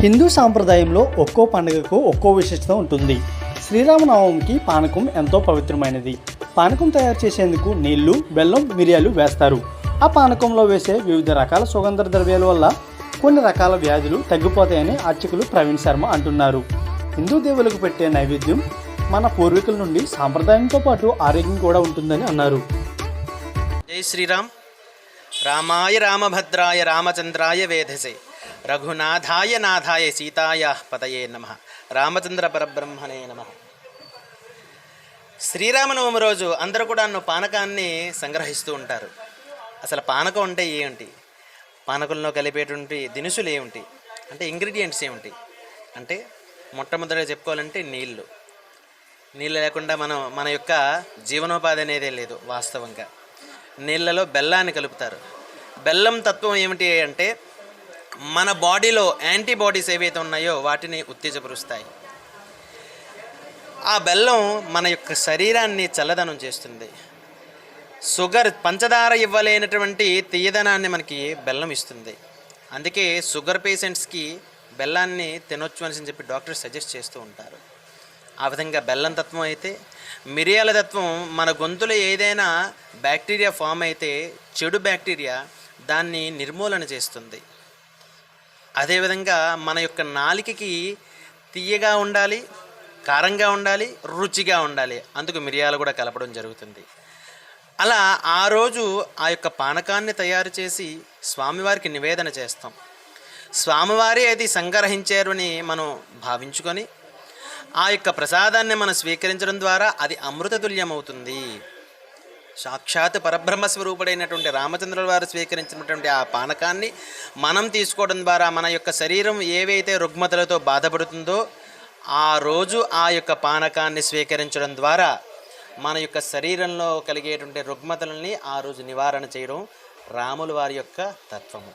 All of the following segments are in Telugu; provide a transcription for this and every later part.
హిందూ సాంప్రదాయంలో ఒక్కో పండుగకు ఒక్కో విశిష్టత ఉంటుంది. శ్రీరామనవమికి పానకం ఎంతో పవిత్రమైనది. పానకం తయారు చేసేందుకు నీళ్ళు బెల్లం మిరియాలు వేస్తారు. ఆ పానకంలో వేసే వివిధ రకాల సుగంధ ద్రవ్యాల వల్ల కొన్ని రకాల వ్యాధులు తగ్గిపోతాయని అర్చకులు ప్రవీణ్ శర్మ అంటున్నారు. హిందూ దేవులకు పెట్టే నైవేద్యం మన పూర్వీకుల నుండి సాంప్రదాయంతో పాటు ఆరోగ్యం కూడా ఉంటుందని అన్నారు. జై శ్రీరామ్. రామాయ రామభద్రాయ రామచంద్రాయ వేధసే. రఘునాథాయ నాథాయ సీతాయ పతయే నమ రామచంద్ర పరబ్రహ్మణే నమ శ్రీరామనవమి రోజు అందరూ కూడా పానకాన్ని సంగ్రహిస్తూ ఉంటారు. అసలు పానకం అంటే ఏంటి? పానకంలో కలిపేటువంటి దినుసులు ఏమిటి? అంటే ఇంగ్రీడియంట్స్ ఏమిటి? అంటే మొట్టమొదటిగా చెప్పుకోవాలంటే నీళ్ళు నీళ్ళు లేకుండా మనం మన యొక్క జీవనోపాధి అనేదే లేదు వాస్తవంగా. నీళ్ళలో బెల్లాన్ని కలుపుతారు. బెల్లం తత్వం ఏమిటి అంటే మన బాడీలో యాంటీబాడీస్ ఏవైతే ఉన్నాయో వాటిని ఉత్తేజపరుస్తాయి. ఆ బెల్లం మన యొక్క శరీరాన్ని చల్లదనం చేస్తుంది. షుగర్ పంచదార ఇవ్వలేనటువంటి తీయదనాన్ని మనకి బెల్లం ఇస్తుంది. అందుకే షుగర్ పేషెంట్స్కి బెల్లాన్ని తినొచ్చు అని చెప్పి డాక్టర్స్ సజెస్ట్ చేస్తూ ఉంటారు. ఆ విధంగా బెల్లం తత్వం అయితే మిరియాల తత్వం మన గొంతులో ఏదైనా బ్యాక్టీరియా ఫామ్ అయితే చెడు బ్యాక్టీరియా దాన్ని నిర్మూలన చేస్తుంది. అదేవిధంగా మన యొక్క నాలికకి తీయగా ఉండాలి కారంగా ఉండాలి రుచిగా ఉండాలి. అందుకు మిరియాలు కూడా కలపడం జరుగుతుంది. అలా ఆ రోజు ఆ యొక్క పానకాన్ని తయారు చేసి స్వామివారికి నివేదన చేస్తాం. స్వామివారి అది సంగ్రహించారు అని మనం భావించుకొని ఆ యొక్క ప్రసాదాన్ని మనం స్వీకరించడం ద్వారా అది అమృతతుల్యమవుతుంది. సాక్షాత్ పరబ్రహ్మ స్వరూపుడైనటువంటి రామచంద్రుల వారు స్వీకరించినటువంటి ఆ పానకాన్ని మనం తీసుకోవడం ద్వారా మన యొక్క శరీరం ఏవైతే రుగ్మతలతో బాధపడుతుందో ఆ రోజు ఆ యొక్క పానకాన్ని స్వీకరించడం ద్వారా మన యొక్క శరీరంలో కలిగేటువంటి రుగ్మతలని ఆ రోజు నివారణ చేయడం రాముల వారి యొక్క తత్వము.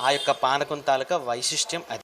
ఆ యొక్క పానకం తాలూకా వైశిష్ట్యం అది.